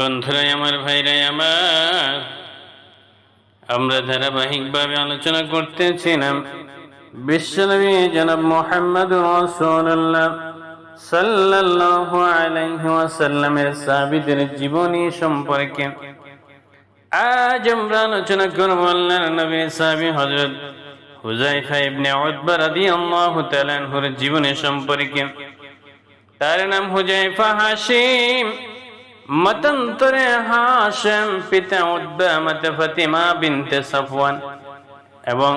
বন্ধুরাই আমার, ভাইরাই আমার, আমরা ধারাবাহিকভাবে আলোচনা করতেছিলাম। বিশ্বনবী জনাব মোহাম্মদ রসুল্লাহ সাল্লাল্লাহু আলাইহি ওয়াসাল্লামের সাহাবীদের জীবনী সম্পর্কে আজ আমরা আলোচনা করব আল্লাহর নবী সাহাবী হযরত হুযায়ফা ইবনে উতবা রাদিয়াল্লাহু তাআলা জীবনী সম্পর্কে। তার নাম হুযায়ফা হাশিম। মতান্তরে হাশেম পিতা উদ্বা মত ফতিমা বিনতে সফওয়ান। এবং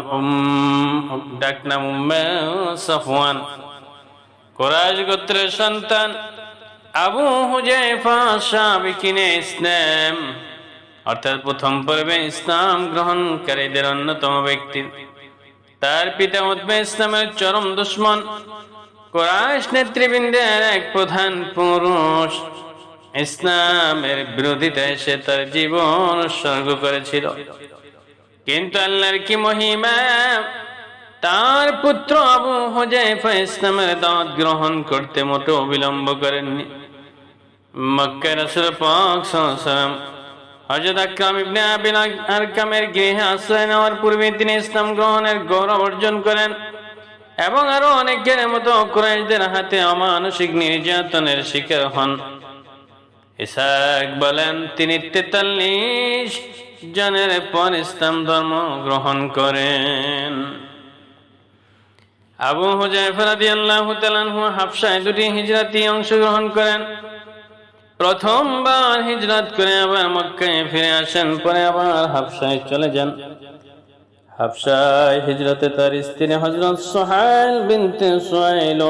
ডাক নাম উম্মে সফওয়ান। কোরআশ গোত্রের সন্তান আবু হুজাইফা সাবিকিনে ইসলাম। অর্থাৎ প্রথম পর্বে ইসলাম গ্রহণকারীদের অন্যতম ব্যক্তি। তার পিতা উদ্বে ইসলামের চরম দুশ্মন। কোরআশ নেতৃবৃন্দের এক প্রধান পুরুষ। ইসলামের বিরোধিতায় সে তার জীবন উৎসর্গ করেছিল। কিন্তু আল্লাহর কি মহিমা? তার পুত্র আবু হুজাইফা ইসলামের দাওয়াত গ্রহণ করতে মোটেও বিলম্ব করেননি। মক্কা রাসূল পাক সাল্লাল্লাহু হযরত আকরাম ইবনে আবিল আরকামের গৃহে আশ্রয় নেওয়ার পূর্বে তিনি ইসলাম গ্রহণের গৌরব অর্জন করেন এবং আরও অনেকের মতো কুরাইশদের হাতে অমানসিক নির্যাতনের শিকার হন। ইসাক বলেন, তিনি তেতাল্লিশ জনের পর ইসলাম ধর্ম গ্রহণ করেন। আবু হুজাইফা রাদিয়াল্লাহু তাআলা হাফসায় দুটি হিজরাতি অংশগ্রহণ করেন। প্রথমবার হিজরত করে আবার মক্কায় ফিরে আসেন, পরে আবার হাফসায় চলে যান। হাফসায় হিজরতে তার স্ত্রী হযরত সুহাইল বিনতে সুহাইল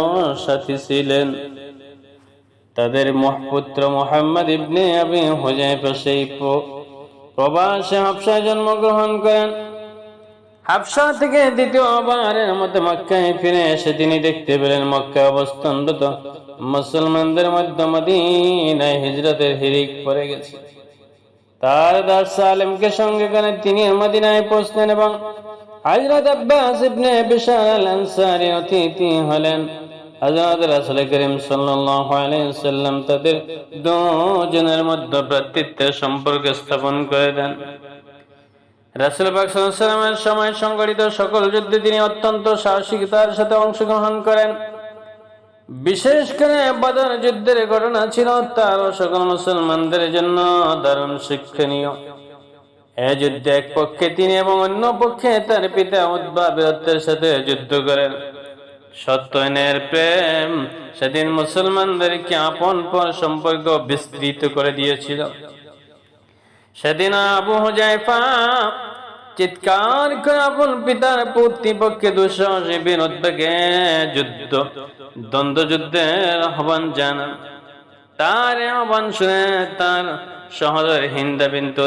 সাথী ছিলেন। তাদের পুত্র মোহাম্মদ ইবনে আবি হুজাইফা সেই প্রবাসে হাফসায় জন্মগ্রহণ করেন। হাফসা থেকে দ্বিতীয়বারের মতো মক্কায় ফিরে এসে তিনি দেখতে পেলেন মক্কা অবস্থানরত মুসলমানদের মধ্যে মদিনায় হিজরতের হিরিক পড়ে গেছে। তার দাস সালেমকে সঙ্গে করে তিনি মদিনায় পৌঁছলেন এবং হযরত আব্বাস ইবনে বিশাল আনসারী অতিথি হলেন। হযরত রাসূল করিম সাল্লাম তাদের দুজনের মধ্যে ভ্রাতৃত্বের সম্পর্ক স্থাপন করে দেন। রাসূল পাক সাল্লাল্লাহু সময় সংগঠিত সকল যুদ্ধে তিনি অত্যন্ত সাহসিকতার সাথে অংশগ্রহণ করেন। বিশেষ করে বদর যুদ্ধের ঘটনা ছিল তার সকল মুসলমানদের জন্য দারুণ শিক্ষণীয়। এ যুদ্ধে এক পক্ষে তিনি এবং অন্য পক্ষে তার পিতা উদ্বা বীরত্বের সাথে যুদ্ধ করেন। সত্যনের প্রেম সেদিন মুসলমানদেরকে আপন পর সম্পর্ক বিস্তৃত করে দিয়েছিল। সেদিন আবু হুজাইফা চিৎকার করে আপন পিতার প্রতিপক্ষে দুঃসাহসী বিনোদকে যুদ্ধ দ্বন্দ্ব যুদ্ধের আহ্বান জানান। তার আহ্বান শুনে তার শহরের হিন্দা বিন্তু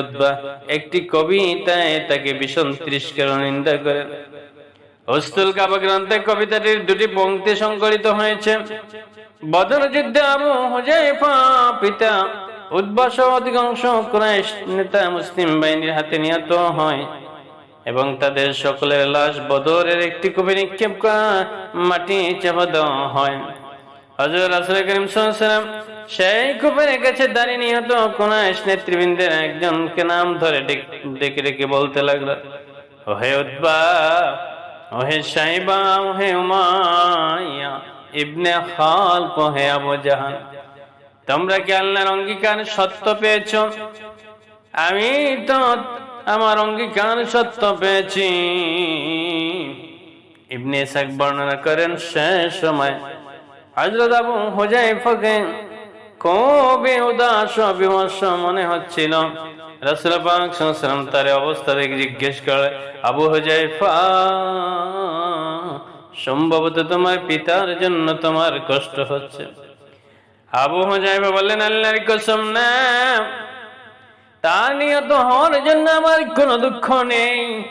একটি কবিতায় তাকে ভীষণ তিরস্কার নিন্দা করেন। হস্তুল কাবা গ্রন্থে কবিতাটির দুটি পঙ্ক্তি সংকলিত হয়েছে। বদর যুদ্ধে আবু হুজাইফা পিতা উদ্বাস অধিকাংশ কুরাইশ নেতা মুসলিম বাহিনীর হাতে নিহত হয় এবং তাদের সকলের লাশ বদরের একটি কবি নিক্ষেপ করা মাটি চাপা দেওয়া হয়। করিম সাল্লাম সেই কূপের কাছে দাঁড়িয়ে নিহত কুরাইশ নেতৃবৃন্দের একজনকে নাম ধরে ডেকে ডেকে বলতে লাগল, ওহে উদ্বা ওহে সাইবা, ওহে উমাইয়া, ইবনে খাল ওহে আবু জাহান তোমরা কি আল্লাহর অঙ্গীকার সত্য পেয়েছ? আমি তো আমার অঙ্গীকার সত্য পেয়েছি। ইবনে ইসাক বর্ণনা করেন, শেষ সময় হযরত আবু হুজাইফাকে খুবই উদাস বিমর্ষ মনে হচ্ছিল। রাসূল পাক সাল্লাল্লাহু তার অবস্থা দেখে জিজ্ঞেস করে, আবু হুজাইফা, সম্ভবত তোমার পিতার জন্য তোমার কষ্ট হচ্ছে। আবু হুজাইফা বললেন, আল্লাহর কসম না। নিয়ত হওয়ার জন্য আমার কোনো দুঃখ নেই।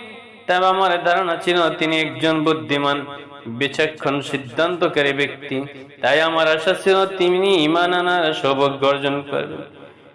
তবে আমার ধারণা ছিল তিনি একজন বুদ্ধিমান, বিচক্ষণ, সিদ্ধান্তকারী ব্যক্তি। তাই আমার আশা ছিল তিনি ইমান আনার সৌভাগ্য অর্জন করবেন।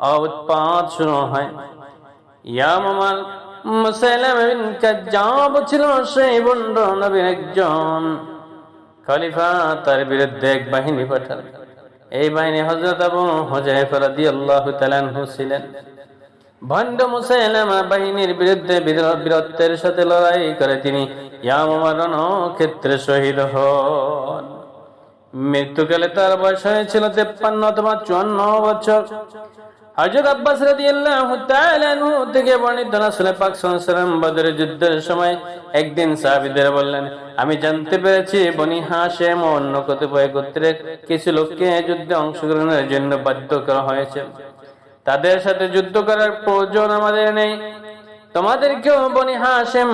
উৎপাত শুরু হয় ইয়াম আমার মুসাইলাম বিন কাজ্জাব ছিল সেই ভণ্ড নবীর একজন। খলিফা তার বিরুদ্ধে এক বাহিনী পাঠান এই বাহিনী হযরত আবু হুজাইফা রাদিয়াল্লাহু তাআলা ছিলেন। ভণ্ড মুসাইলামা বাহিনীর বিরুদ্ধে বীর- বীরত্বের সাথে লড়াই করে তিনি ইয়ামামা রণক্ষেত্রে শহীদ হন। মৃত্যুকালে তার বয়স হয়েছিল তেপ্পান্ন অথবা চুয়ান্ন বছর। হযরত আব্বাস থেকে বর্ণিত রাসূল পাক সাল্লাল্লাহু বদরের যুদ্ধের সময় একদিন বললেন, আমি জানতে পেরেছি বনি হাশেম ও অন্য কতিপয় গোত্রের কিছু লোককে যুদ্ধে অংশগ্রহণের জন্য বাধ্য করা হয়েছে। তাদের সাথে যুদ্ধ করার প্রয়োজন আমাদের নেই। তোমাদেরকেও বনি হাসেম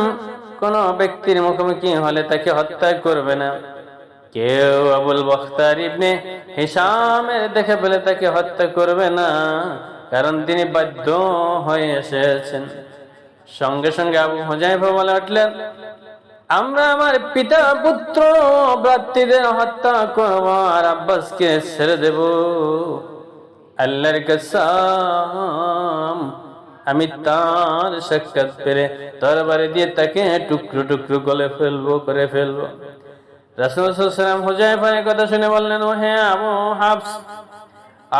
কোন ব্যক্তির মুখোমুখি হলে তাকে হত্যা করবে না। কেউ আবুল বখতার ইবনে হিসামের দেখে ফেলে তাকে হত্যা করবে না, কারণ তিনি বাধ্য হয়ে এসেছেন। সঙ্গে সঙ্গে আবু হুজাইফা বলে উঠলেন, আমরা আমার পিতা পুত্র ভ্রাতৃদের হত্যা করব আর আব্বাসকে ছেড়ে দেব। আল্লাহর কসম, আমি তার সাক্ষাৎ পেরে তরবারি দিয়ে তাকে টুকরো টুকরো গলে ফেলব, করে ফেলব। রাসূলুল্লাহ হুজাইফার কথা শুনে বললেন ও হে আবু হাফস,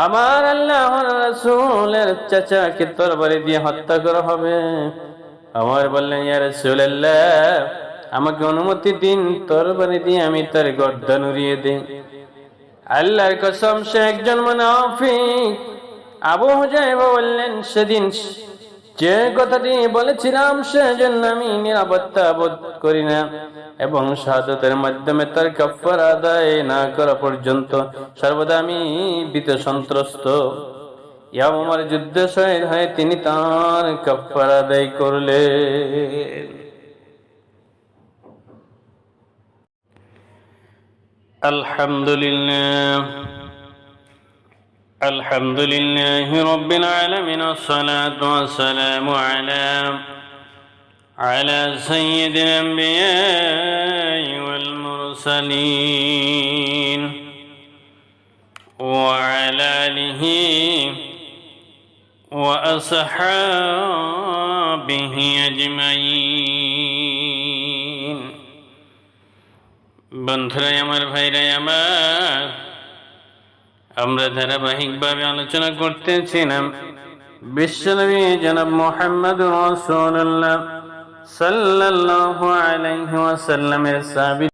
আমার আল্লাহর রাসূলের চাচাকে তরবারি দিয়ে হত্যা করা হবে। আমার বললেন, ইয়া রাসূলুল্লাহ, আমাকে অনুমতি দিন, তরবারি দিয়ে আমি তার গর্দান উড়িয়ে দিই। আল্লাহর কসম, সে একজন মুনাফিক। আবু হুজাইফা বললেন, সেদিন যে কথাটি বলেছিলাম, সেজন্য আমি নিরাপত্তা বোধ করি না এবং শাহাদতের মাধ্যমে তার কাপড় আদায় না করা পর্যন্ত সর্বদা আমি বিত সন্ত্রস্ত। ইয়ামার যুদ্ধে শহীদ হয়ে তিনি তার কাফার আদায় করলেন। আলহামদুলিল্লাহ। الحمد لله رب العالمين والصلاة والسلام على على سيد الأنبياء والمرسلين وعلى آله وأصحابه أجمعين বন্ধুরাই আমার ভাইরাই আমার আমরা ধারাবাহিকভাবে আলোচনা করতেছিলাম বিশ্বনবী জনাব মোহাম্মদ রসুল্লাহ সাল্লাহ আলাইহি ওয়াসাল্লামের সাহাবী